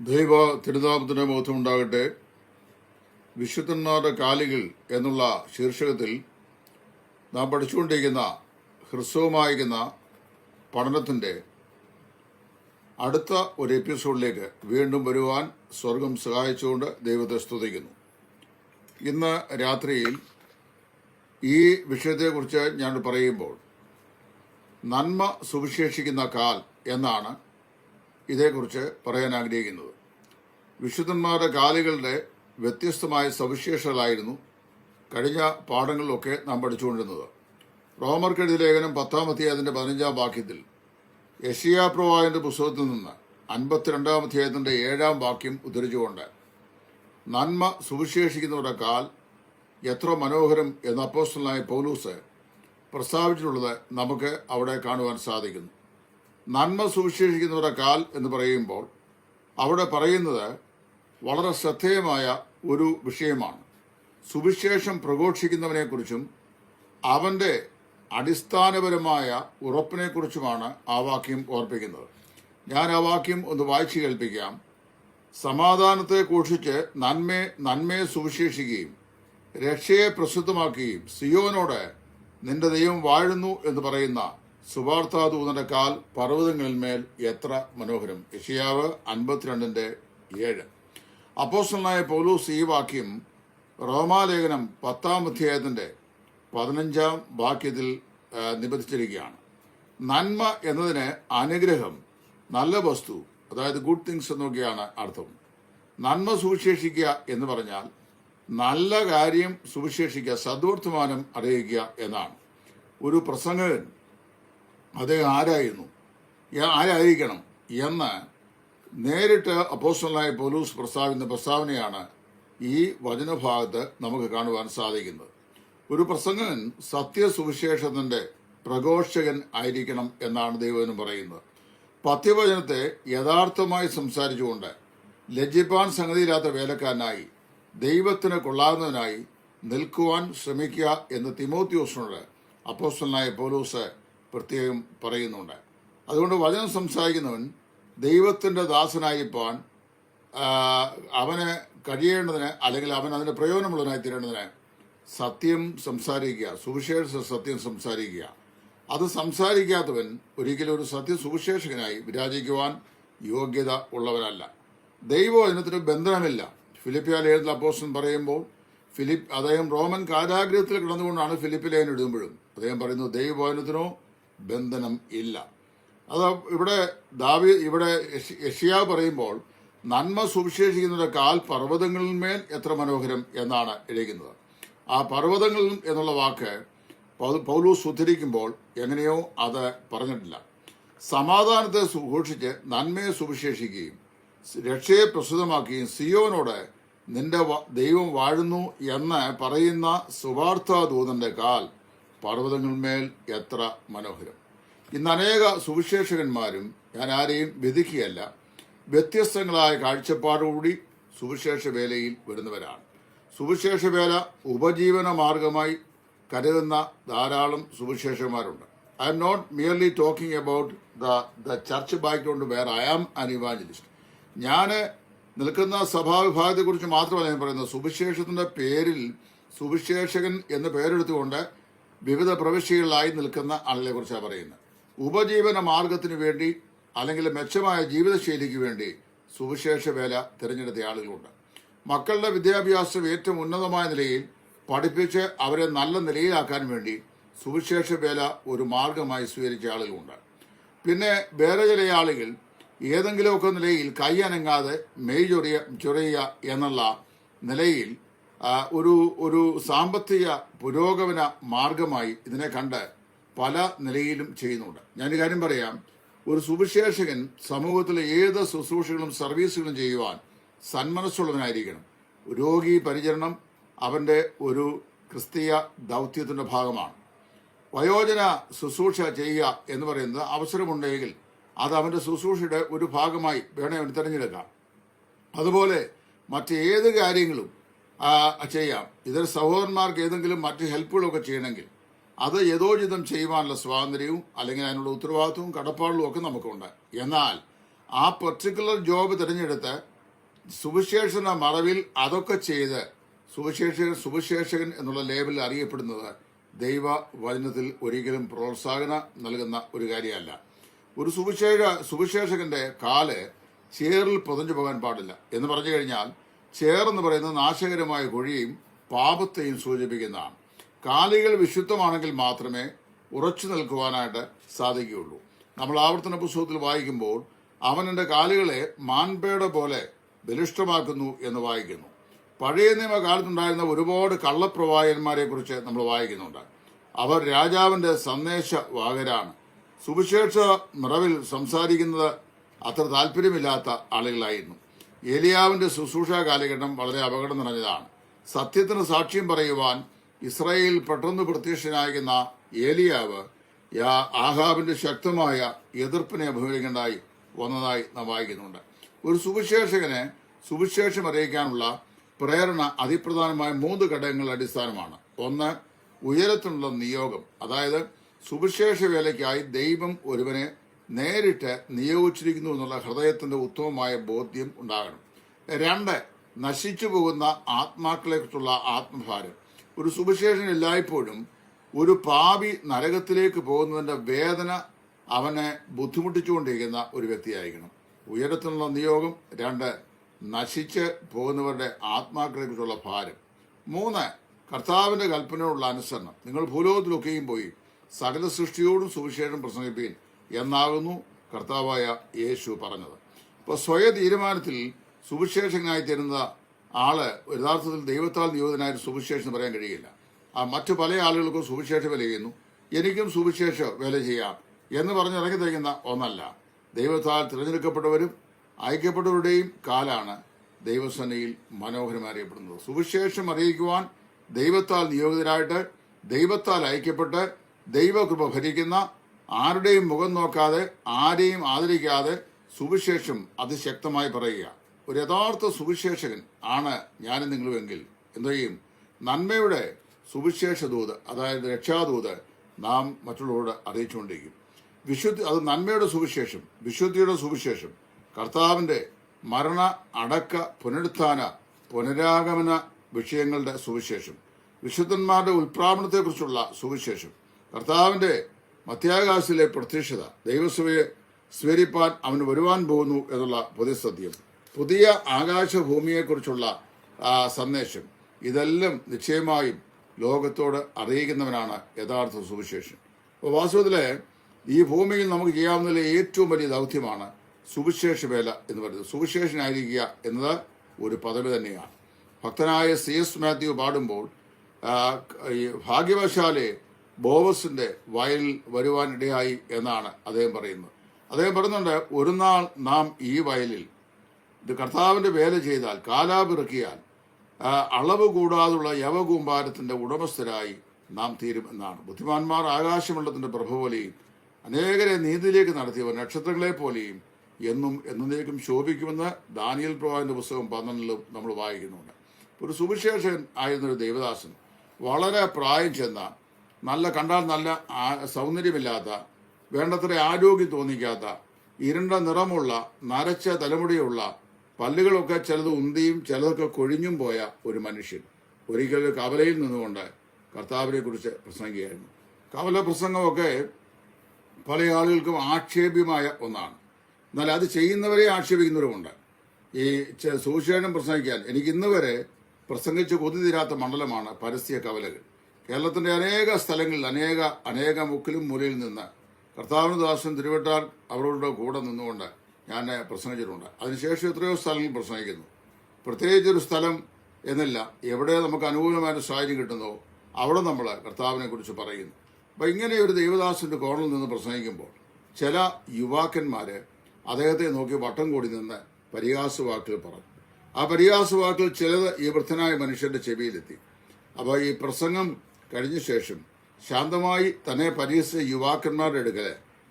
ദൈവ തിരുനാമത്തിന്റെ ബോധമുണ്ടാകട്ടെ വിശുദ്ധന്മാരുടെ കാലികൾ എന്നുള്ള ശീർഷകത്തിൽ നാം പഠിച്ചുകൊണ്ടിരിക്കുന്ന ഹ്രസ്വമായിരിക്കുന്ന പഠനത്തിന്റെ അടുത്ത ഒരു എപ്പിസോഡിലേക്ക് വീണ്ടും വരുവാൻ സ്വർഗം സഹായിച്ചുകൊണ്ട് ദൈവത്തെ സ്തുതിക്കുന്നു. ഇന്ന് രാത്രിയിൽ ഈ വിഷയത്തെക്കുറിച്ച് ഞാൻ പറയുമ്പോൾ നന്മ സുവിശേഷിക്കുന്ന കാൽ എന്നാണ് ഇതേക്കുറിച്ച് പറയാൻ ആഗ്രഹിക്കുന്നത്. വിശുദ്ധന്മാരുടെ കാലുകളുടെ വ്യത്യസ്തമായ സവിശേഷതകളായിരുന്നു കഴിഞ്ഞ പാഠങ്ങളിലൊക്കെ നാം പഠിച്ചുകൊണ്ടിരുന്നത്. റോമർക്കെഴുതി ലേഖനം പത്താമത്തെ അധ്യായത്തിന്റെ പതിനഞ്ചാം വാക്യത്തിൽ യഷിയാ പ്രവാഹിന്റെ പുസ്തകത്തിൽ നിന്ന് അൻപത്തിരണ്ടാം അധ്യായത്തിന്റെ ഏഴാം വാക്യം ഉദ്ധരിച്ചുകൊണ്ട് നന്മ സുവിശേഷിക്കുന്നവരുടെ കാൽ എത്ര മനോഹരം എന്ന അപ്പോസ്റ്റലായ പൗലൂസ് പ്രസ്താവിച്ചിട്ടുള്ളത് നമുക്ക് അവിടെ കാണുവാൻ സാധിക്കുന്നു. നന്മ സുവിശേഷിക്കുന്നവരുടെ കാൽ എന്ന് പറയുമ്പോൾ അവിടെ പറയുന്നത് വളരെ ശ്രദ്ധേയമായ ഒരു വിഷയമാണ്. സുവിശേഷം പ്രഘോഷിക്കുന്നവനെക്കുറിച്ചും അവന്റെ അടിസ്ഥാനപരമായ ഉറപ്പിനെക്കുറിച്ചുമാണ് ആ വാക്യം ഓർപ്പിക്കുന്നത്. ഞാൻ ആ വാക്യം ഒന്ന് വായിച്ചു കേൾപ്പിക്കാം. സമാധാനത്തെ ഘോഷിച്ച് നന്മയെ നന്മയെ സുവിശേഷിക്കുകയും രക്ഷയെ പ്രസിദ്ധമാക്കുകയും സിയോനോട് നിന്റെ ദൈവം വാഴുന്നു എന്ന് പറയുന്ന സുവാർത്താദൂതന്റെ കാൽ പർവതങ്ങളിന്മേൽ എത്ര മനോഹരം. യഷിയാവ് അൻപത്തിരണ്ടിന്റെ ഏഴ്. അപ്പോസ്റ്റലായ പൗലൂസ് ഈ വാക്യം റോമാലേഖനം പത്താം അധ്യായത്തിന്റെ പതിനഞ്ചാം വാക്യത്തിൽ നിബന്ധിച്ചിരിക്കുകയാണ്. നന്മ എന്നതിന് അനുഗ്രഹം നല്ല വസ്തു അതായത് ഗുഡ് തിങ്സ് എന്നൊക്കെയാണ് അർത്ഥം. നന്മ സുവിശേഷിക്കുക എന്ന് പറഞ്ഞാൽ നല്ല കാര്യം സുവിശേഷിക്കുക സദ്വർത്തമാനം അറിയിക്കുക എന്നാണ്. ഒരു പ്രസംഗകൻ അദ്ദേഹം ആരായിരുന്നു? ആരായിരിക്കണം? എന്ന് നേരിട്ട് അപ്പോസ്റ്റലായ പോലൂസ് പ്രസ്താവിക്കുന്ന പ്രസ്താവനയാണ് ഈ വചനഭാഗത്ത് നമുക്ക് കാണുവാൻ സാധിക്കുന്നത്. ഒരു പ്രസംഗകൻ സത്യസുവിശേഷത്തിന്റെ പ്രഘോഷകൻ ആയിരിക്കണം എന്നാണ് ദൈവനും പറയുന്നത്. പത്യവചനത്തെ യഥാർത്ഥമായി സംസാരിച്ചുകൊണ്ട് ലജ്ജിപ്പാൻ സംഗതിയില്ലാത്ത വേലക്കാരനായി ദൈവത്തിന് കൊള്ളാവുന്നതിനായി നിൽക്കുവാൻ ശ്രമിക്കുക എന്ന് തിമോത്യോസിനോട് അപ്പോസ്റ്റലായ പോലൂസ് പ്രത്യേകം പറയുന്നുണ്ട്. അതുകൊണ്ട് വചനം സംസാരിക്കുന്നവൻ ദൈവത്തിന്റെ ദാസനായിരിക്കാൻ ആ, അവന് കഴിയേണ്ടതിന് അല്ലെങ്കിൽ അവൻ അതിന്റെ പ്രയോജനമുള്ളവനായി തീരേണ്ടതിന് സത്യം സംസാരിക്കുക സുവിശേഷ സത്യം സംസാരിക്കുക. അത് സംസാരിക്കാത്തവൻ ഒരിക്കലും ഒരു സത്യ സുവിശേഷകനായി വിരാജിക്കുവാൻ യോഗ്യത ഉള്ളവനല്ല. ദൈവവചനത്തിന് ബന്ധനമില്ല. ഫിലിപ്പിയ എഴുതുന്ന അപ്പോസ്റ്റൻ പറയുമ്പോൾ ഫിലിപ്പ് അദ്ദേഹം റോമൻ കാരാഗ്രഹത്തിൽ കിടന്നുകൊണ്ടാണ് ഫിലിപ്പിലേൻ എഴുതുമ്പോഴും അദ്ദേഹം പറയുന്നു ദൈവവചനത്തിനോ ബന്ധനം ഇല്ല. അത് ഇവിടെ ദാവി ഇവിടെ യഷിയ പറയുമ്പോൾ നന്മ സുവിശേഷിക്കുന്നതിന്റെ കാൽ പർവതങ്ങളിന്മേൽ എത്ര മനോഹരം എന്നാണ് എഴുതുന്നത്. ആ പർവതങ്ങളിൽ എന്നുള്ള വാക്ക് പൗലൂസ് ഉദ്ധരിക്കുമ്പോൾ എങ്ങനെയോ അത് പറഞ്ഞിട്ടില്ല. സമാധാനത്തെ സുഘോഷിച്ച് നന്മയെ സുവിശേഷിക്കുകയും രക്ഷയെ പ്രസിദ്ധമാക്കുകയും സിയോനോട് നിന്റെ ദൈവം വാഴുന്നു എന്ന് പറയുന്ന സുവാർത്ഥ ദൂതന്റെ കാൽ പർവതങ്ങളിന്മേൽ എത്ര മനോഹരം. ഇന്ന് അനേക സുവിശേഷകന്മാരും ഞാൻ ആരെയും വിധിക്കുകയല്ല വ്യത്യസ്തങ്ങളായ കാഴ്ചപ്പാടുകൂടി സുവിശേഷ വേലയിൽ വരുന്നവരാണ്. സുവിശേഷ വേല ഉപജീവന മാർഗമായി കരുതുന്ന ധാരാളം സുവിശേഷന്മാരുണ്ട് I am not merely talking about the the church background where I am an evangelist ഞാൻ നിൽക്കുന്ന സഭാവിഭാഗത്തെക്കുറിച്ച് മാത്രമല്ല ഞാൻ പറയുന്നത്. സുവിശേഷത്തിന്റെ പേരിൽ സുവിശേഷകൻ എന്ന് പേരെടുത്തുകൊണ്ട് വിവിധ പ്രവിശ്യകളിലായി നിൽക്കുന്ന ആളുകളെ കുറിച്ചാണ് പറയുന്നത്. ഉപജീവന മാർഗത്തിന് വേണ്ടി അല്ലെങ്കിൽ മെച്ചമായ ജീവിതശൈലിക്ക് വേണ്ടി സുവിശേഷ വേല തിരഞ്ഞെടുത്ത ആളുകളുണ്ട്. മക്കളുടെ വിദ്യാഭ്യാസം ഏറ്റവും ഉന്നതമായ നിലയിൽ പഠിപ്പിച്ച് അവരെ നല്ല നിലയിലാക്കാൻ വേണ്ടി സുവിശേഷ വേല ഒരു മാർഗമായി സ്വീകരിച്ച ആളുകളുണ്ട്. പിന്നെ വേറെ ചില ആളുകൾ ഏതെങ്കിലുമൊക്കെ നിലയിൽ കൈ അനങ്ങാതെ മെയ് ചൊറിയ ചൊറിയുക എന്നുള്ള നിലയിൽ ഒരു ഒരു സാമ്പത്തിക പുരോഗമന മാർഗമായി ഇതിനെ കണ്ട് പല നിലയിലും ചെയ്യുന്നുണ്ട്. ഞാനൊരു കാര്യം പറയാം. ഒരു സുവിശേഷകൻ സമൂഹത്തിലെ ഏത് ശുശ്രൂഷകളും സർവീസുകളും ചെയ്യുവാൻ സന്മനസ്സുള്ളവനായിരിക്കണം. രോഗി പരിചരണം അവന്റെ ഒരു ക്രിസ്തീയ ദൗത്യത്തിന്റെ ഭാഗമാണ്. വയോജന ശുശ്രൂഷ ചെയ്യുക എന്ന് പറയുന്നത് അവസരമുണ്ടെങ്കിൽ അത് അവന്റെ ശുശ്രൂഷയുടെ ഒരു ഭാഗമായി വേണേ അവന് തിരഞ്ഞെടുക്കാം. അതുപോലെ മറ്റേത് കാര്യങ്ങളും ചെയ്യാം. ഇതിൽ സഹോദരന്മാർക്ക് ഏതെങ്കിലും മറ്റ് ഹെൽപ്പുകളൊക്കെ ചെയ്യണമെങ്കിൽ അത് യഥോചിതം ചെയ്യുവാനുള്ള സ്വാതന്ത്ര്യവും അല്ലെങ്കിൽ അതിനുള്ള ഉത്തരവാദിത്വവും കടപ്പാടുകളും ഒക്കെ നമുക്കുണ്ട്. എന്നാൽ ആ പെർട്ടിക്കുലർ ജോബ് തിരഞ്ഞെടുത്ത് സുവിശേഷന മറവിൽ അതൊക്കെ ചെയ്ത് സുവിശേഷകൻ സുവിശേഷകൻ എന്നുള്ള ലേബലിൽ അറിയപ്പെടുന്നത് ദൈവ വചനത്തിൽ ഒരിക്കലും പ്രോത്സാഹന നൽകുന്ന ഒരു കാര്യമല്ല. ഒരു സുവിശേഷ സുവിശേഷകന്റെ കാൽ ചേറിൽ പൊതഞ്ഞു പോകാൻ പാടില്ല എന്ന് പറഞ്ഞു കഴിഞ്ഞാൽ ചേർ എന്ന് പറയുന്നത് നാശകരമായ കുഴിയും പാപത്തെയും സൂചിപ്പിക്കുന്നതാണ്. കാലികൾ വിശുദ്ധമാണെങ്കിൽ മാത്രമേ ഉറച്ചു നിൽക്കുവാനായിട്ട് സാധിക്കുകയുള്ളൂ. നമ്മൾ ആവർത്തന പുസ്തകത്തിൽ വായിക്കുമ്പോൾ അവൻ എന്റെ കാലുകളെ മാൻപേട പോലെ ബലിഷ്ടമാക്കുന്നു എന്ന് വായിക്കുന്നു. പഴയ നിയമകാലത്തുണ്ടായിരുന്ന ഒരുപാട് കള്ളപ്രവാചകന്മാരെ കുറിച്ച് നമ്മൾ വായിക്കുന്നുണ്ട്. അവർ രാജാവിന്റെ സന്ദേശവാഹകരാണ് സുവിശേഷ നിറവിൽ സംസാരിക്കുന്നത് അത്ര താല്പര്യമില്ലാത്ത ആളുകളായിരുന്നു. ഏലിയാവിന്റെ ശുശ്രൂഷ കാലഘട്ടം വളരെ അപകടം നിറഞ്ഞതാണ്. സത്യത്തിന് സാക്ഷ്യം പറയുവാൻ ഇസ്രായേൽ പെട്ടെന്ന് പ്രത്യക്ഷനാകുന്ന ഏലിയാവ് ആഹാബിന്റെ ശക്തമായ എതിർപ്പിനെ അഭിമുഖീകരിക്കേണ്ടായി വന്നതായി നാം വായിക്കുന്നുണ്ട്. ഒരു സുവിശേഷകനെ സുവിശേഷം അറിയിക്കാനുള്ള പ്രേരണ അതിപ്രധാനമായ മൂന്ന് ഘടകങ്ങളുടെ അടിസ്ഥാനമാണ്. ഒന്ന് ഉയരത്തിനുള്ള നിയോഗം. അതായത് സുവിശേഷ വേലയ്ക്കായി ദൈവം ഒരുവനെ നേരിട്ട് നിയോഗിച്ചിരിക്കുന്നു എന്നുള്ള ഹൃദയത്തിന്റെ ഉത്തമമായ ബോധ്യം ഉണ്ടാകണം. രണ്ട് നശിച്ചു പോകുന്ന ആത്മാക്കളെക്കുറിച്ചുള്ള ആത്മഭാരം. ഒരു സുവിശേഷൻ എല്ലായ്പ്പോഴും ഒരു പാപി നരകത്തിലേക്ക് പോകുന്നതിന്റെ വേദന അവനെ ബുദ്ധിമുട്ടിച്ചുകൊണ്ടിരിക്കുന്ന ഒരു വ്യക്തിയായിരിക്കണം. ഉയരത്തിനുള്ള നിയോഗം. രണ്ട് നശിച്ച് പോകുന്നവരുടെ ആത്മാക്കളെക്കുറിച്ചുള്ള ഭാരം. മൂന്ന് കർത്താവിന്റെ കൽപ്പനയോടുള്ള അനുസരണം. നിങ്ങൾ ഭൂലോകത്തിലൊക്കെയും പോയി സകല സൃഷ്ടിയോടും സുവിശേഷം പ്രസംഗിപ്പീൻ എന്നാകുന്നു കർത്താവായ യേശു പറഞ്ഞത്. ഇപ്പോൾ സ്വയ തീരുമാനത്തിൽ സുവിശേഷകനായി തരുന്ന ആൾ യഥാർത്ഥത്തിൽ ദൈവത്താൽ നിയോജനായ സുവിശേഷം പറയാൻ കഴിയില്ല. ആ മറ്റു പല ആളുകൾക്കും സുവിശേഷ വില ചെയ്യുന്നു. എനിക്കും സുവിശേഷ വില ചെയ്യാം എന്ന് പറഞ്ഞ് ഇറങ്ങി ഒന്നല്ല. ദൈവത്താൽ തിരഞ്ഞെടുക്കപ്പെട്ടവരും അയക്കപ്പെട്ടവരുടെയും കാലാണ് ദൈവസേനയിൽ മനോഹരമായി അറിയപ്പെടുന്നത്. സുവിശേഷം അറിയിക്കുവാൻ ദൈവത്താൽ നിയോഗിതരായിട്ട് ദൈവത്താൽ അയക്കപ്പെട്ട് ദൈവകൃപ ഭരിക്കുന്ന ആരുടെയും മുഖം നോക്കാതെ ആരെയും ആദരിക്കാതെ സുവിശേഷം അതിശക്തമായി പറയുക. ഒരു യഥാർത്ഥ സുവിശേഷകൻ ആണ് ഞാനും നിങ്ങളുമെങ്കിൽ. എന്തു ചെയ്യും നന്മയുടെ സുവിശേഷ ദൂത് അതായത് രക്ഷാദൂത് നാം മറ്റുള്ളവരോട് അറിയിച്ചുകൊണ്ടിരിക്കും. വിശുദ്ധി അത് നന്മയുടെ സുവിശേഷം വിശുദ്ധിയുടെ സുവിശേഷം. കർത്താവിന്റെ മരണ അടക്ക പുനരുത്ഥാന പുനരാഗമന വിഷയങ്ങളുടെ സുവിശേഷം. വിശുദ്ധന്മാരുടെ ഉൽപ്രാപണത്തെക്കുറിച്ചുള്ള സുവിശേഷം. കർത്താവിന്റെ മധ്യാകാശത്തിലെ പ്രത്യക്ഷത. ദൈവസഭയെ സ്വീകരിപ്പാൻ അവന് വരുവാൻ പോകുന്നു എന്നുള്ള പുതിയ സത്യം പുതിയ ആകാശഭൂമിയെക്കുറിച്ചുള്ള സന്ദേശം. ഇതെല്ലാം നിശ്ചയമായും ലോകത്തോട് അറിയിക്കുന്നവനാണ് യഥാർത്ഥ സുവിശേഷം. അപ്പോൾ വാസ്തവത്തിൽ ഈ ഭൂമിയിൽ നമുക്ക് ചെയ്യാവുന്നതിലെ ഏറ്റവും വലിയ ദൗത്യമാണ് സുവിശേഷ വേല എന്ന് പറയുന്നത്. സുവിശേഷനായിരിക്കുക എന്നത് ഒരു പദവി തന്നെയാണ്. ഭക്തനായ സി എസ് മാത്യു പാടുമ്പോൾ ഭാഗ്യവശാലെ ബോവസിന്റെ വയൽ വരുവാനിടയായി എന്നാണ് അദ്ദേഹം പറയുന്നത്. അദ്ദേഹം പറയുന്നുണ്ട് ഒരു നാൾ നാം ഈ വയലിൽ ഇത് കർത്താവിന്റെ വേല ചെയ്താൽ കാലാപിറക്കിയാൽ അളവ് കൂടാതുള്ള യവകൂമ്പാരത്തിന്റെ ഉടമസ്ഥരായി നാം തീരും എന്നാണ്. ബുദ്ധിമാന്മാർ ആകാശമണ്ഡലത്തിന്റെ പ്രഭ പോലെയും അനേകരെ നീതിയിലേക്ക് നടത്തിയവർ നക്ഷത്രങ്ങളെ പോലെയും എന്നും എന്നേക്കും ശോഭിക്കുമെന്ന് ദാനിയൽ പ്രവാഹിന്റെ പുസ്തകം പന്ത്രണ്ടിലും നമ്മൾ വായിക്കുന്നുണ്ട്. ഒരു സുവിശേഷൻ ആയിരുന്ന ഒരു ദേവദാസൻ വളരെ പ്രായം ചെന്ന നല്ല കണ്ടാൽ നല്ല സൗന്ദര്യമില്ലാത്ത വേണ്ടത്ര ആരോഗ്യം തോന്നിക്കാത്ത ഇരുണ്ട നിറമുള്ള നരച്ച തലമുടിയുള്ള പല്ലുകളൊക്കെ ചിലത് ഉന്തിയും ചിലതൊക്കെ കൊഴിഞ്ഞും പോയ ഒരു മനുഷ്യൻ. ഒരിക്കൽ ഒരു കവലയിൽ നിന്നുകൊണ്ട് കർത്താവിനെ കുറിച്ച് പ്രസംഗിക്കുകയായിരുന്നു. കവല പ്രസംഗമൊക്കെ പല ആളുകൾക്കും ആക്ഷേപ്യമായ ഒന്നാണ്. എന്നാൽ അത് ചെയ്യുന്നവരെ ആക്ഷേപിക്കുന്നവരുമുണ്ട്. ഈ ചെ- പ്രസംഗിക്കാൻ എനിക്ക് ഇന്നുവരെ പ്രസംഗിച്ച് കൊതി തീരാത്ത മണ്ഡലമാണ് പരസ്യ കവലകൾ കേരളത്തിന്റെ അനേക സ്ഥലങ്ങളിൽ അനേക അനേക മുക്കിലും മൂലയിൽ നിന്ന് കർത്താവിന് ദാസൻ തിരുവട്ടാർ അവരുടെ കൂടെ നിന്നുകൊണ്ട് ഞാൻ പ്രസംഗിച്ചിട്ടുണ്ട്. അതിനുശേഷം എത്രയോ സ്ഥലങ്ങളിൽ പ്രസംഗിക്കുന്നു. പ്രത്യേകിച്ച് ഒരു സ്ഥലം എന്നില്ല എവിടെ നമുക്ക് അനുകൂലമായ സാഹചര്യം കിട്ടുന്നോ അവിടെ നമ്മൾ കർത്താവിനെ കുറിച്ച് പറയുന്നു. അപ്പം ഇങ്ങനെ ഒരു ദേവദാസിന്റെ കോണിൽ നിന്ന് പ്രസംഗിക്കുമ്പോൾ ചില യുവാക്കന്മാർ അദ്ദേഹത്തെ നോക്കി വട്ടം കൂടി നിന്ന് പരിഹാസവാക്കുകൾ പറഞ്ഞു. ആ പരിഹാസവാക്കുകൾ ചിലത് ഈ വൃദ്ധനായ മനുഷ്യന്റെ ചെവിയിലെത്തി. അപ്പോൾ ഈ പ്രസംഗം കഴിഞ്ഞ ശേഷം ശാന്തമായി തന്നെ പരീക്ഷിച്ച യുവാക്കന്മാരുടെ അടുക്കൽ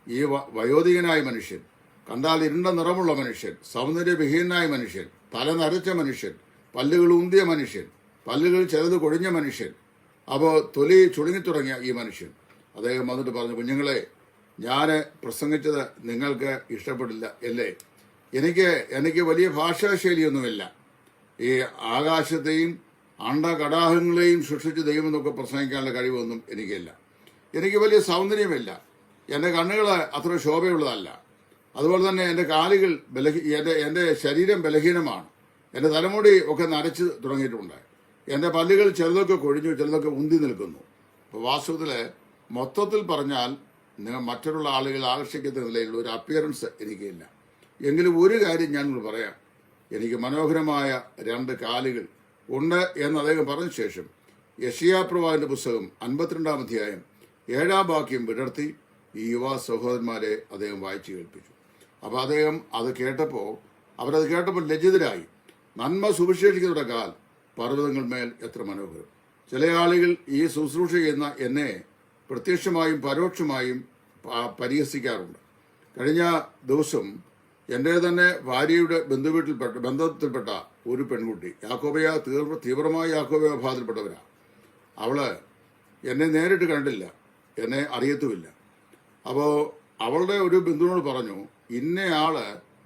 ഈ വയോധികനായ മനുഷ്യൻ കണ്ടാൽ ഇരുണ്ട നിറമുള്ള മനുഷ്യൻ സൗന്ദര്യവിഹീനായ മനുഷ്യൻ തല നരച്ച മനുഷ്യൻ പല്ലുകൾ ഊന്തിയ മനുഷ്യൻ പല്ലുകൾ ചിലത് കൊഴിഞ്ഞ മനുഷ്യൻ അപ്പോൾ തൊലി ചുളുങ്ങിത്തുടങ്ങിയ ഈ മനുഷ്യൻ. അദ്ദേഹം വന്നിട്ട് പറഞ്ഞു കുഞ്ഞുങ്ങളെ ഞാൻ പ്രസംഗിച്ചത് നിങ്ങൾക്ക് ഇഷ്ടപ്പെടില്ല അല്ലേ? എനിക്ക് എനിക്ക് വലിയ ഭാഷാശൈലിയൊന്നുമില്ല. ഈ ആകാശത്തെയും അണ്ടകടാഹങ്ങളെയും സൃഷ്ടിച്ച് ദൈവം എന്നൊക്കെ പ്രസംഗിക്കാനുള്ള കഴിവൊന്നും എനിക്കില്ല. എനിക്ക് വലിയ സൗന്ദര്യമില്ല എന്റെ കണ്ണുകൾ അത്ര ശോഭയുള്ളതല്ല. അതുപോലെ തന്നെ എന്റെ കാലുകൾ ബലഹീ എന്റെ എന്റെ ശരീരം ബലഹീനമാണ്. എന്റെ തലമുടി ഒക്കെ നരച്ച് തുടങ്ങിയിട്ടുണ്ട്. എന്റെ പല്ലുകൾ ചിലതൊക്കെ കൊഴിഞ്ഞു ചിലതൊക്കെ ഉന്തി നിൽക്കുന്നു. അപ്പോൾ വാസ്തവത്തിൽ മൊത്തത്തിൽ പറഞ്ഞാൽ നിങ്ങൾ മറ്റുള്ള ആളുകൾ ആകർഷിക്കുന്ന നിലയിലുള്ള ഒരു അപ്പിയറൻസ് എനിക്കില്ല. എങ്കിലും ഒരു കാര്യം ഞാൻ പറയാം. എനിക്ക് മനോഹരമായ രണ്ട് കാലുകൾ ഉണ്ട് എന്ന് അദ്ദേഹം പറഞ്ഞ ശേഷം യശിയാപ്രവാന്റെ പുസ്തകം അൻപത്തിരണ്ടാം അധ്യായം ഏഴാം വാക്യം വിടർത്തി ഈ യുവ സഹോദരന്മാരെ അദ്ദേഹം വായിച്ചു കേൾപ്പിച്ചു. അപ്പോൾ അദ്ദേഹം അത് കേട്ടപ്പോൾ അവരത് കേട്ടപ്പോൾ ലജ്ജിതരായി. നന്മ സുവിശേഷിക്കുന്നവരുടെ കാൽ പർവതങ്ങൾ മേൽ എത്ര മനോഹരം. ചില ആളുകൾ ഈ ശുശ്രൂഷ ചെയ്യുന്ന എന്നെ പ്രത്യക്ഷമായും പരോക്ഷമായും പരിഹസിക്കാറുണ്ട്. കഴിഞ്ഞ ദിവസം എന്റെ തന്നെ ഭാര്യയുടെ ബന്ധുവീട്ടിൽപ്പെട്ട ബന്ധത്തിൽപ്പെട്ട ഒരു പെൺകുട്ടി യാക്കോബയ തീവ്ര തീവ്രമായ യാക്കോബയ വിഭാഗത്തിൽപ്പെട്ടവരാ അവൾ എന്നെ നേരിട്ട് കണ്ടില്ല എന്നെ അറിയത്തുമില്ല. അപ്പോൾ അവളുടെ ഒരു ബന്ധുവിനോട് പറഞ്ഞു ഇന്നയാൾ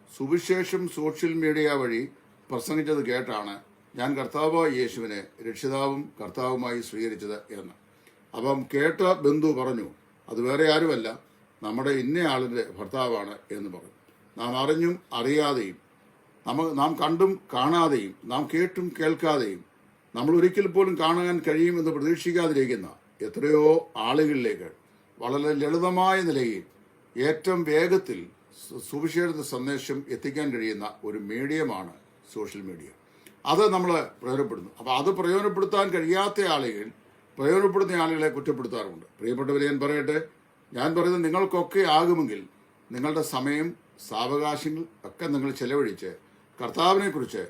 സുവിശേഷം സോഷ്യൽ മീഡിയ വഴി പ്രസംഗിച്ചത് കേട്ടാണ് ഞാൻ കർത്താവായ യേശുവിനെ രക്ഷിതാവും കർത്താവുമായി സ്വീകരിച്ചത് എന്ന്. അപ്പം കേട്ട ബന്ധു പറഞ്ഞു അത് വേറെ ആരുമല്ല നമ്മുടെ ഇന്നയാളിന്റെ ഭർത്താവാണ് എന്ന് പറഞ്ഞു. നാം അറിഞ്ഞും അറിയാതെയും നമ്മ നാം കണ്ടും കാണാതെയും നാം കേട്ടും കേൾക്കാതെയും നമ്മൾ ഒരിക്കൽ പോലും കാണാൻ കഴിയുമെന്ന് പ്രതീക്ഷിക്കാതിരിക്കുന്ന എത്രയോ ആളുകളിലേക്ക് വളരെ ലളിതമായ നിലയിൽ ഏറ്റവും വേഗത്തിൽ സുവിശേഷ സന്ദേശം എത്തിക്കാൻ കഴിയുന്ന ഒരു മീഡിയമാണ് സോഷ്യൽ മീഡിയ. അത് നമ്മൾ പ്രയോജനപ്പെടുന്നു. അപ്പോൾ അത് പ്രയോജനപ്പെടുത്താൻ കഴിയാത്ത ആളുകൾ പ്രയോജനപ്പെടുന്ന ആളുകളെ കുറ്റപ്പെടുത്താറുണ്ട്. പ്രിയപ്പെട്ടവരെ ഞാൻ പറയട്ടെ ഞാൻ പറയുന്നത് നിങ്ങൾക്കൊക്കെ ആകുമെങ്കിൽ നിങ്ങളുടെ സമയം സാവകാശങ്ങൾ ഒക്കെ നിങ്ങൾ ചെലവഴിച്ച് കർത്താവിനെക്കുറിച്ച്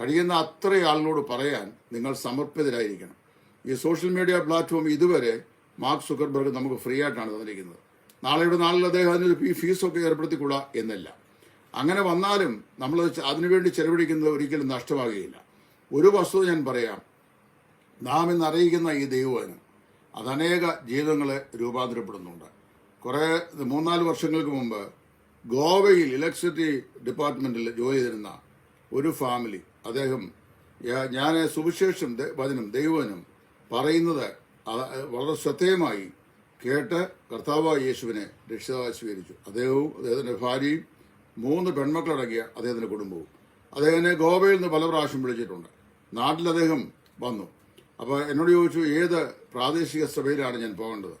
കഴിയുന്ന അത്ര ആളിനോട് പറയാൻ നിങ്ങൾ സമർപ്പിതരായിരിക്കണം. ഈ സോഷ്യൽ മീഡിയ പ്ലാറ്റ്ഫോം ഇതുവരെ മാർക്ക് സുക്കർബർഗ് നമുക്ക് ഫ്രീ ആയിട്ടാണ് തന്നിരിക്കുന്നത്. നാളെയുടെ നാളിൽ അദ്ദേഹം അതിനൊരു ഈ ഫീസൊക്കെ ഏർപ്പെടുത്തിക്കൂടാ എന്നല്ല. അങ്ങനെ വന്നാലും നമ്മൾ അതിനുവേണ്ടി ചെലവഴിക്കുന്നത് ഒരിക്കലും നഷ്ടമാകുകയില്ല. ഒരു വസ്തുത ഞാൻ പറയാം. നാം ഇന്ന് അറിയിക്കുന്ന ഈ ദൈവമാണ് അതനേക ജീവിതങ്ങളെ രൂപാന്തരപ്പെടുന്നുണ്ട്. കുറേ മൂന്നാൽ വർഷങ്ങൾക്ക് മുമ്പ് ഗോവയിൽ ഇലക്ട്രിസിറ്റി ഡിപ്പാർട്ട്മെന്റിൽ ജോലി ചെയ്തിരുന്ന ഒരു ഫാമിലി അദ്ദേഹം ഞാൻ സുവിശേഷം വചനം ദൈവവചനം പറയുന്നത് വളരെ ശ്രദ്ധേയമായി കേട്ട് കർത്താവായ യേശുവിനെ രക്ഷിതാവായി സ്വീകരിച്ചു. അദ്ദേഹവും അദ്ദേഹത്തിന്റെ ഭാര്യയും മൂന്ന് പെൺമക്കളടങ്ങിയ അദ്ദേഹത്തിന്റെ കുടുംബവും. അദ്ദേഹത്തിനെ ഗോവയിൽ നിന്ന് പല പ്രാവശ്യം വിളിച്ചിട്ടുണ്ട്. നാട്ടിൽ അദ്ദേഹം വന്നു. അപ്പോൾ എന്നോട് ചോദിച്ചു ഏത് പ്രാദേശിക സഭയിലാണ് ഞാൻ പോകേണ്ടത്?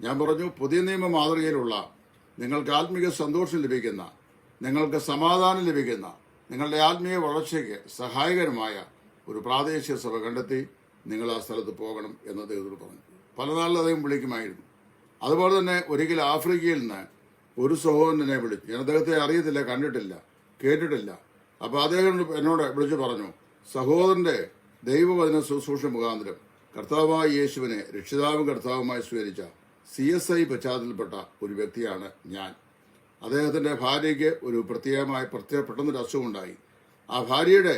ഞാൻ പറഞ്ഞു പുതിയ നിയമ മാതൃകയിലുള്ള നിങ്ങൾക്ക് ആത്മീയ സന്തോഷം ലഭിക്കുന്ന നിങ്ങൾക്ക് സമാധാനം ലഭിക്കുന്ന നിങ്ങളുടെ ആത്മീയ വളർച്ചയ്ക്ക് സഹായകരമായ ഒരു പ്രാദേശിക സഭ കണ്ടെത്തി നിങ്ങൾ ആ സ്ഥലത്ത് പോകണം എന്ന് അദ്ദേഹത്തോട് പറഞ്ഞു. പല നാളിൽ അദ്ദേഹം വിളിക്കുമായിരുന്നു. അതുപോലെ തന്നെ ഒരിക്കൽ ആഫ്രിക്കയിൽ നിന്ന് ഒരു സഹോദരനെ വിളിച്ചു. ഞാൻ അദ്ദേഹത്തെ അറിയത്തില്ല കണ്ടിട്ടില്ല കേട്ടിട്ടില്ല. അപ്പോൾ അദ്ദേഹം എന്നോട് വിളിച്ചു പറഞ്ഞു സഹോദരന്റെ ദൈവവചന ശുശ്രൂഷ മുഖാന്തരം കർത്താവായ യേശുവിനെ രക്ഷിതാവും കർത്താവുമായി സ്വീകരിച്ച സി എസ് ഐ പശ്ചാത്തലപ്പെട്ട ഒരു വ്യക്തിയാണ് ഞാൻ. അദ്ദേഹത്തിന്റെ ഭാര്യയ്ക്ക് ഒരു പ്രത്യേകമായ പ്രത്യേക പെട്ടെന്നൊരു അസുഖമുണ്ടായി ആ ഭാര്യയുടെ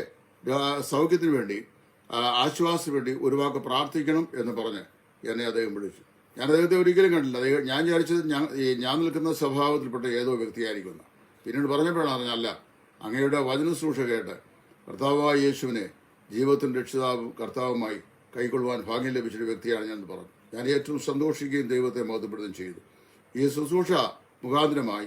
സൗഖ്യത്തിന് വേണ്ടി ആശ്വാസത്തിന് വേണ്ടി ഒരു വാക്ക് പ്രാർത്ഥിക്കണം എന്ന് പറഞ്ഞ് എന്നെ അദ്ദേഹം വിളിച്ചു. ഞാൻ അദ്ദേഹത്തെ ഒരിക്കലും കണ്ടില്ല അദ്ദേഹം ഞാൻ വിചാരിച്ചത് ഞാൻ നിൽക്കുന്ന സ്വഭാവത്തിൽപ്പെട്ട ഏതോ വ്യക്തിയായിരിക്കുന്നു പിന്നീട് പറഞ്ഞപ്പോഴാണ് അറിഞ്ഞല്ല അങ്ങയുടെ വചന വചനശുശ്രൂഷ കേട്ട് കർത്താവായ യേശുവിനെ ജീവിതത്തിന്റെ രക്ഷിതാവും കർത്താവുമായി കൈക്കൊള്ളുവാൻ ഭാഗ്യം ലഭിച്ചൊരു വ്യക്തിയാണ് ഞാൻ പറഞ്ഞു. ഞാൻ ഏറ്റവും സന്തോഷിക്കുകയും ദൈവത്തെ മഹത്വപ്പെടുകയും ചെയ്തു. ഈ ശുശ്രൂഷ മുഖാന്തരമായി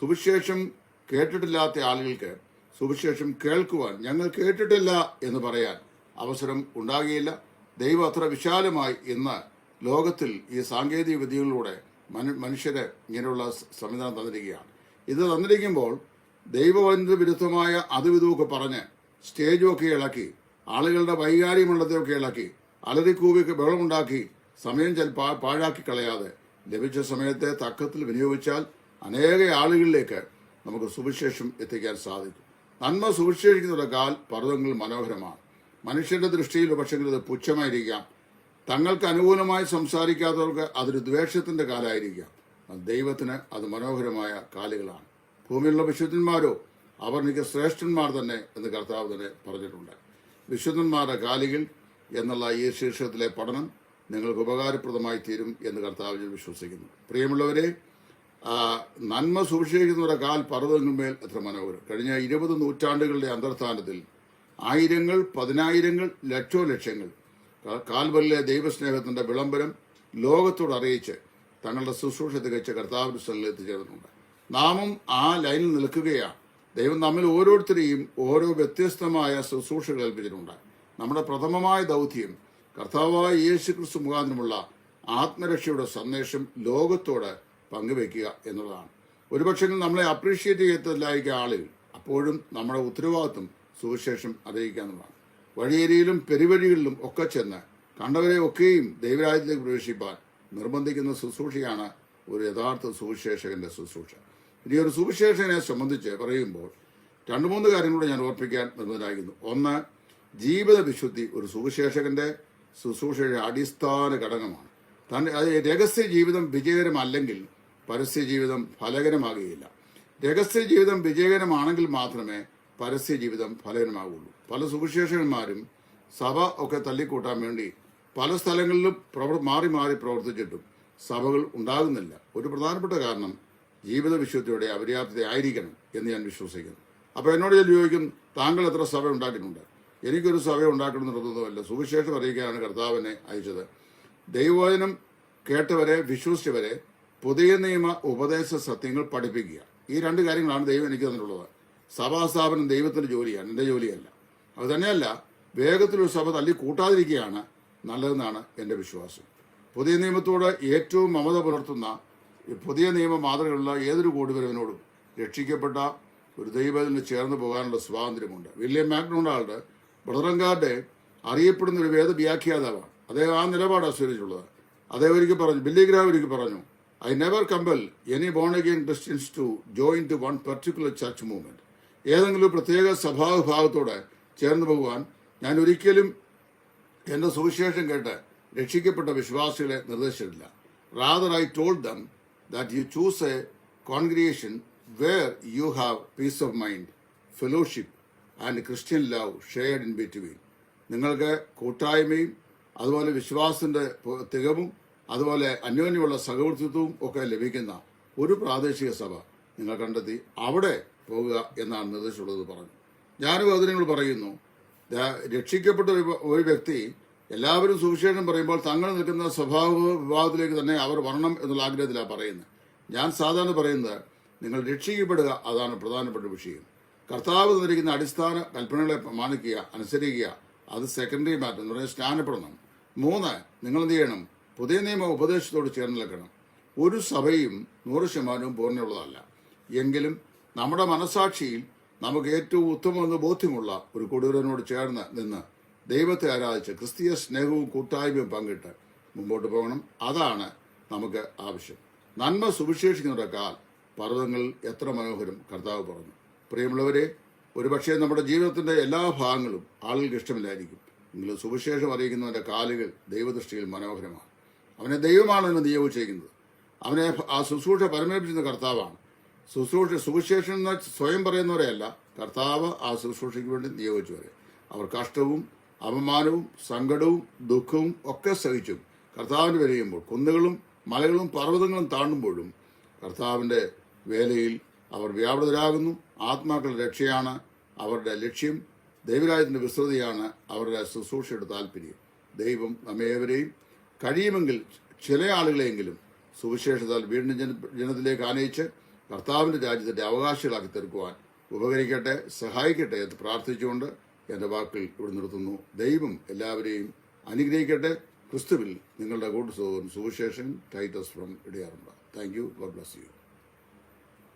സുവിശേഷം കേട്ടിട്ടില്ലാത്ത ആളുകൾക്ക് സുവിശേഷം കേൾക്കുവാൻ ഞങ്ങൾ കേട്ടിട്ടില്ല എന്ന് പറയാൻ അവസരം ഉണ്ടാകുകയില്ല. ദൈവം അത്ര വിശാലമായി ഇന്ന് ലോകത്തിൽ ഈ സാങ്കേതിക വിദ്യകളിലൂടെ മനു- മനുഷ്യരെ ഇങ്ങനെയുള്ള സംവിധാനം തന്നിരിക്കുകയാണ്. ഇത് തന്നിരിക്കുമ്പോൾ ദൈവവന്ത വിരുദ്ധമായ അതുവിധമൊക്കെ പറഞ്ഞ് സ്റ്റേജൊക്കെ ഇളക്കി ആളുകളുടെ വൈകാരികമണ്ഡലത്തെയൊക്കെ ഇളക്കി അലറിക്കൂവി ബഹളമുണ്ടാക്കി സമയം ചിലപ്പോൾ പാഴാക്കി കളയാതെ ലഭിച്ച സമയത്തെ തക്കത്തിൽ വിനിയോഗിച്ചാൽ അനേക ആളുകളിലേക്ക് നമുക്ക് സുവിശേഷം എത്തിക്കാൻ സാധിക്കും. നന്മ സുവിശേഷിക്കുന്ന കാൽ പർവതങ്ങൾ മനോഹരമാണ്. മനുഷ്യന്റെ ദൃഷ്ടിയിൽ പക്ഷെങ്കിൽ അത് പുച്ഛമായിരിക്കാം. തങ്ങൾക്ക് അനുകൂലമായി സംസാരിക്കാത്തവർക്ക് അതൊരു ദ്വേഷത്തിന്റെ കാലായിരിക്കാം. ദൈവത്തിന് അത് മനോഹരമായ കാലുകളാണ്. ഭൂമിയിലുള്ള വിശുദ്ധന്മാരോ അവർ എനിക്ക് ശ്രേഷ്ഠന്മാർ തന്നെ എന്ന് കർത്താവ് തന്നെ പറഞ്ഞിട്ടുണ്ട്. വിശുദ്ധന്മാരുടെ കാലികൾ എന്നുള്ള ഈ ശീർഷകത്തിലെ പഠനം നിങ്ങൾക്ക് ഉപകാരപ്രദമായി തീരും എന്ന് കർത്താവ് ഞാൻ വിശ്വസിക്കുന്നു. പ്രിയമുള്ളവരെ നന്മ സൂക്ഷിക്കുന്നവരുടെ കാൽ പർവതങ്ങളുമേൽ എത്ര മനോഹരം. കഴിഞ്ഞ ഇരുപത് നൂറ്റാണ്ടുകളുടെ അന്തർസ്ഥാനത്തിൽ ആയിരങ്ങൾ പതിനായിരങ്ങൾ ലക്ഷോ ലക്ഷങ്ങൾ കാൽവലിലെ ദൈവസ്നേഹത്തിന്റെ വിളംബരം ലോകത്തോട് അറിയിച്ച് തങ്ങളുടെ ശുശ്രൂഷ തികച്ച കർത്താവിന്റെ സ്ഥലത്തിൽ എത്തിച്ചേർന്നുണ്ട് നാമും ആ ലൈനിൽ നിൽക്കുകയാണ്. ദൈവം നമ്മിൽ ഓരോരുത്തരെയും ഓരോ വ്യത്യസ്തമായ ശുശ്രൂഷകൾ ഏൽപ്പിച്ചിട്ടുണ്ട്. നമ്മുടെ പ്രഥമമായ ദൗത്യം കർത്താവായ യേശു ക്രിസ്തു മുഖാന്തരമുള്ള ആത്മരക്ഷയുടെ സന്ദേശം ലോകത്തോട് പങ്കുവെക്കുക എന്നുള്ളതാണ്. ഒരുപക്ഷെ നമ്മളെ അപ്രീഷിയേറ്റ് ചെയ്യത്തില്ലായിരിക്കും ആളുകൾ അപ്പോഴും നമ്മുടെ ഉത്തരവാദിത്വം സുവിശേഷം അറിയിക്കുക എന്നുള്ളതാണ്. വഴിയരിയിലും പെരുവഴികളിലും ഒക്കെ ചെന്ന് കണ്ടവരെ ഒക്കെയും ദൈവരാജ്യത്തിലേക്ക് പ്രവേശിപ്പാൻ നിർബന്ധിക്കുന്ന ശുശ്രൂഷയാണ് ഒരു യഥാർത്ഥ സുവിശേഷകന്റെ ശുശ്രൂഷ. ഇനി ഒരു സുവിശേഷകനെ സംബന്ധിച്ച് പറയുമ്പോൾ രണ്ട് മൂന്ന് കാര്യങ്ങളൂടെ ഞാൻ ഓർപ്പിക്കാൻ നിർബന്ധമായിരുന്നു ഒന്ന് ജീവിത വിശുദ്ധി ഒരു സുവിശേഷകന്റെ ശുശ്രൂഷയുടെ അടിസ്ഥാന ഘടകമാണ്. അത് രഹസ്യ ജീവിതം വിജയകരമല്ലെങ്കിൽ പരസ്യ ജീവിതം ഫലകരമാകുകയില്ല. രഹസ്യ ജീവിതം വിജയകരമാണെങ്കിൽ മാത്രമേ പരസ്യ ജീവിതം ഫലകരമാകുള്ളൂ പല സുവിശേഷകന്മാരും സഭ ഒക്കെ തല്ലിക്കൂട്ടാൻ വേണ്ടി പല സ്ഥലങ്ങളിലും പ്രവർ മാറി മാറി പ്രവർത്തിച്ചിട്ടും സഭകൾ ഉണ്ടാകുന്നില്ല. ഒരു പ്രധാനപ്പെട്ട കാരണം ജീവിത വിശുദ്ധിയുടെ അപര്യാപ്തത ആയിരിക്കണം എന്ന് ഞാൻ വിശ്വസിക്കുന്നു. അപ്പോൾ എന്നോട് ചോദിക്കും താങ്കൾ എത്ര സഭ ഉണ്ടാക്കിയിട്ടുണ്ട്? എനിക്കൊരു സഭ ഉണ്ടാക്കണം നിർത്തുന്നതല്ല സുവിശേഷം അറിയിക്കാനാണ് കർത്താവിനെ അയച്ചത്. ദൈവവചനം കേട്ടവരെ വിശ്വസിച്ചവരെ പുതിയ നിയമ ഉപദേശ സത്യങ്ങൾ പഠിപ്പിക്കുക. ഈ രണ്ട് കാര്യങ്ങളാണ് ദൈവം എനിക്ക് തന്നിട്ടുള്ളത്. സഭാസ്ഥാപനം ദൈവത്തിന്റെ ജോലിയാണ് എന്റെ ജോലിയല്ല. അത് തന്നെയല്ല വേഗത്തിലൊരു സഭ തല്ലി കൂട്ടാതിരിക്കുകയാണ് നല്ലതെന്നാണ് എന്റെ വിശ്വാസം. പുതിയ നിയമത്തോട് ഏറ്റവും മമത പുലർത്തുന്ന പുതിയ നിയമ മാതൃകയുള്ള ഏതൊരു കൂടിവരവിനോടും രക്ഷിക്കപ്പെട്ട ഒരു ദൈവത്തിന് ചേർന്ന് പോകാനുള്ള സ്വാതന്ത്ര്യമുണ്ട്. വില്യം മാക്ഡൊണാൾഡ് ബ്രദറങ്കാരുടെ അറിയപ്പെടുന്ന ഒരു വേദ വ്യാഖ്യാതാവാണ് അദ്ദേഹം ആ നിലപാടാണ് സ്വീകരിച്ചുള്ളത് അദ്ദേഹം ഒരിക്കൽ പറഞ്ഞു ബില്ലി ഗ്രാവ് ഒരിക്കൽ പറഞ്ഞു I never compel any born again Christians to join to one particular church movement ഏതെങ്കിലും പ്രത്യേക സഭാവിഭാഗത്തോടെ ചേർന്ന് പോകുവാൻ ഞാൻ ഒരിക്കലും എന്റെ സുവിശേഷം കേട്ട് രക്ഷിക്കപ്പെട്ട വിശ്വാസികളെ നിർദ്ദേശിച്ചിട്ടില്ല. Rather I told them that you choose a congregation where you have peace of mind fellowship and Christian love shared in between നിങ്ങൾക്ക് കൂട്ടായ്മയും അതുപോലെ വിശ്വാസത്തിന്റെ തികവും അതുപോലെ അന്യോന്യമുള്ള സഹവർത്തിത്വവും ഒക്കെ ലഭിക്കുന്ന ഒരു പ്രാദേശിക സഭ നിങ്ങൾ കണ്ടെത്തി അവിടെ പോകുക എന്നാണ് നിർദ്ദേശമുള്ളത് പറഞ്ഞു. അത് പറയുന്നു. രക്ഷിക്കപ്പെട്ട ഒരു വ്യക്തി എല്ലാവരും സുവിശേഷം പറയുമ്പോൾ തങ്ങൾ നിൽക്കുന്ന സ്വഭാവ വിഭാഗത്തിലേക്ക് തന്നെ അവർ വരണം എന്നുള്ള ആഗ്രഹത്തിലാണ് പറയുന്നത്. ഞാൻ സാധാരണ പറയുന്നത് നിങ്ങൾ രക്ഷിക്കപ്പെടുക അതാണ് പ്രധാനപ്പെട്ട വിഷയം. കർത്താവ് തന്നിരിക്കുന്ന അടിസ്ഥാന കൽപ്പനകളെ മാനിക്കുക അനുസരിക്കുക. അത് സെക്കൻഡറി മാറ്റർ എന്ന് പറഞ്ഞാൽ സ്നാനപ്പെടണം മൂന്ന് നിങ്ങൾ എന്ത് ചെയ്യണം? പുതിയ നിയമ ഉപദേശത്തോട് ചേർന്ന് നിൽക്കണം. ഒരു സഭയും നൂറ് ശതമാനവും പൂർണമുള്ളതല്ല എങ്കിലും നമ്മുടെ മനസാക്ഷിയിൽ നമുക്ക് ഏറ്റവും ഉത്തമമെന്ന് ബോധ്യമുള്ള ഒരു കൊടുവരനോട് ചേർന്ന് നിന്ന് ദൈവത്തെ ആരാധിച്ച് ക്രിസ്തീയ സ്നേഹവും കൂട്ടായ്മയും പങ്കിട്ട് മുമ്പോട്ട് പോകണം. അതാണ് നമുക്ക് ആവശ്യം. നന്മ സുവിശേഷിക്കുന്നവരുടെ കാൽ പർവതങ്ങൾ എത്ര മനോഹരം കർത്താവ് പറഞ്ഞു. പ്രിയമുള്ളവരെ ഒരുപക്ഷെ നമ്മുടെ ജീവിതത്തിന്റെ എല്ലാ ഭാഗങ്ങളും ആളുകൾക്ക് ഇഷ്ടമില്ലായിരിക്കും. എങ്കിലും സുവിശേഷം അറിയിക്കുന്നവന്റെ കാലുകൾ ദൈവദൃഷ്ടിയിൽ മനോഹരമാണ്. അവനെ ദൈവമാണ് എന്ന് നിയോഗിച്ചിരിക്കുന്നത് അവനെ ആ ശുശ്രൂഷ പരമേപിച്ചിരുന്ന കർത്താവാണ്. ശുശ്രൂഷ സുവിശേഷം എന്ന് സ്വയം പറയുന്നവരെയല്ല കർത്താവ് ആ ശുശ്രൂഷയ്ക്ക് വേണ്ടി നിയോഗിച്ചവരെ അവർ കഷ്ടവും അപമാനവും സങ്കടവും ദുഃഖവും ഒക്കെ സഹിച്ചും കർത്താവിന് വിലയുമ്പോൾ കുന്നുകളും മലകളും പർവതങ്ങളും താണ്ടുമ്പോഴും കർത്താവിന്റെ വേലയിൽ അവർ വ്യാപൃതരാകുന്നു. ആത്മാക്കളുടെ രക്ഷയാണ് അവരുടെ ലക്ഷ്യം. ദൈവരാജ്യത്തിന്റെ വിസ്തൃതിയാണ് അവരുടെ ശുശ്രൂഷയുടെ താല്പര്യം ദൈവം നമ്മേവരെയും കഴിയുമെങ്കിൽ ചില ആളുകളെങ്കിലും സുവിശേഷത്താൽ വീണ്ടും ജന ജനത്തിലേക്ക് ആനയിച്ച് കർത്താവിന്റെ രാജ്യത്തിന്റെ അവകാശികളാക്കി തീർക്കുവാൻ ഉപകരിക്കട്ടെ സഹായിക്കട്ടെ എന്ന് പ്രാർത്ഥിച്ചുകൊണ്ട് എന്റെ വാക്കിൽ ഇവിടെ നിർത്തുന്നു. ദൈവം എല്ലാവരെയും അനുഗ്രഹിക്കട്ടെ. ക്രിസ്തുവിൽ നിങ്ങളുടെ കൂട്ടു സഹോദരൻ സുവിശേഷൻ Titus from ഇടയാറുണ്ട് thank you. God bless you.